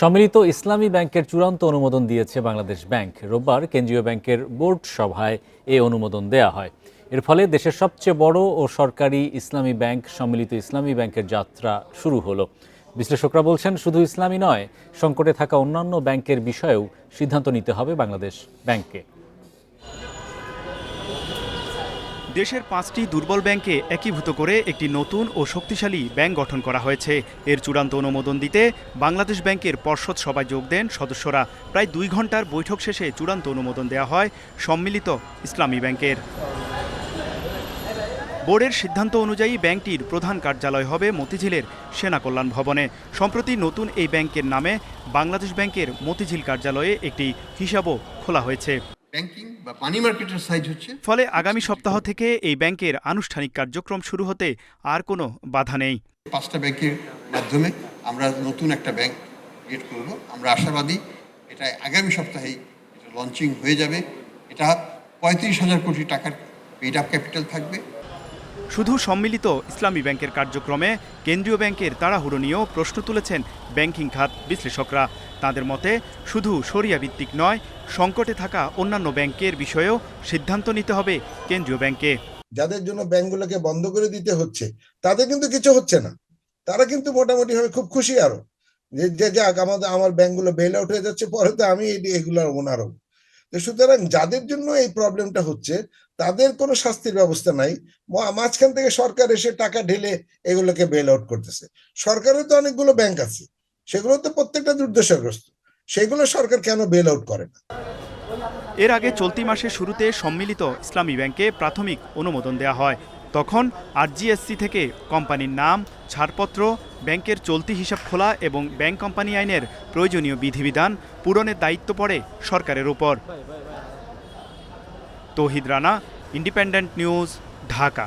সম্মিলিত ইসলামী ব্যাংকের চূড়ান্ত অনুমোদন দিয়েছে বাংলাদেশ ব্যাংক। রোববার কেন্দ্রীয় ব্যাংকের বোর্ড সভায় এ অনুমোদন দেয়া হয়। এর ফলে দেশের সবচেয়ে বড় ও সরকারি ইসলামী ব্যাংক, সম্মিলিত ইসলামী ব্যাংকের যাত্রা শুরু হলো। বিশ্লেষকরা বলছেন, শুধু ইসলামী নয়, সংকটে থাকা অন্যান্য ব্যাংকের বিষয়েও সিদ্ধান্ত নিতে হবে বাংলাদেশ ব্যাংককে। দেশের পাঁচটি দুর্বল ব্যাংকে একীভূত করে একটি নতুন ও শক্তিশালী ব্যাংক গঠন করা হয়েছে। এর চূড়ান্ত অনুমোদন দিতে বাংলাদেশ ব্যাংকের পর্ষদ সভায় যোগ দেন সদস্যরা। প্রায় দুই ঘণ্টার বৈঠক শেষে চূড়ান্ত অনুমোদন দেওয়া হয় সম্মিলিত ইসলামী ব্যাংকের। বোর্ডের সিদ্ধান্ত অনুযায়ী ব্যাংকটির প্রধান কার্যালয় হবে মতিঝিলের সেনা কল্যাণ ভবনে। সম্প্রতি নতুন এই ব্যাংকের নামে বাংলাদেশ ব্যাংকের মতিঝিল কার্যালয়ে একটি হিসাবও খোলা হয়েছে। ব্যাংকিং বা মার্কেটের সাইজ হচ্ছে। ফলে আগামী সপ্তাহ থেকে এই ব্যাংকের আনুষ্ঠানিক কার্যক্রম শুরু হতে আর কোনো বাধা নেই। পাঁচটা ব্যাংকের মাধ্যমে আমরা নতুন একটা ব্যাংক ক্রিয়েট করব। আমরা আশাবাদী এটা আগামী সপ্তাহেই এটা লঞ্চিং হয়ে যাবে। এটা পঁয়ত্রিশ হাজার কোটি টাকার পেড আপ ক্যাপিটাল থাকবে। শুধু সম্মিলিত ইসলামী ব্যাংকের কার্যক্রমে কেন্দ্রীয় ব্যাংকের তাড়াহুড়ো নিয়েও প্রশ্ন তুলেছেন ব্যাংকিং খাত বিশ্লেষকরা। তাদের মতে, শুধু সরিয়া ভিত্তিক নয়, সংকটে থাকা অন্যান্য ব্যাংকের বিষয়েও সিদ্ধান্ত নিতে হবে কেন্দ্রীয় ব্যাংকে। যাদের জন্য ব্যাংকগুলোকে বন্ধ করে দিতে হচ্ছে, তাদের কিন্তু কিছু হচ্ছে না। তারা কিন্তু মোটামুটি ভাবে খুব খুশি আরও যে যাক, আমাদের, আমার ব্যাংকগুলো বেল আউট হয়ে যাচ্ছে, পরে তো আমি এগুলোর ওনার হব। সুতরাং যাদের জন্য এই প্রবলেমটা হচ্ছে, তাদের কোনো শাস্তির ব্যবস্থা নাই। মাঝখান থেকে সরকার এসে টাকা ঢেলে এগুলোকে বেল আউট করতেছে। সরকারের তো অনেকগুলো ব্যাংক আছে। সেগুলো তো প্রত্যেকটা দুর্দশাগ্রস্ত। সেগুলো সরকার কেন বেল আউট করে না? এর আগে চলতি মাসের শুরুতে সম্মিলিত ইসলামী ব্যাংকে প্রাথমিক অনুমোদন দেওয়া হয়। তখন আরজিএসসি থেকে কোম্পানির নাম, ছাড়পত্র, ব্যাংকের চলতি হিসাব খোলা এবং ব্যাংক কোম্পানি আইনের প্রয়োজনীয় বিধিবিধান পূরণের দায়িত্ব পড়ে সরকারের উপর। Touhid Rana independent news Dhaka.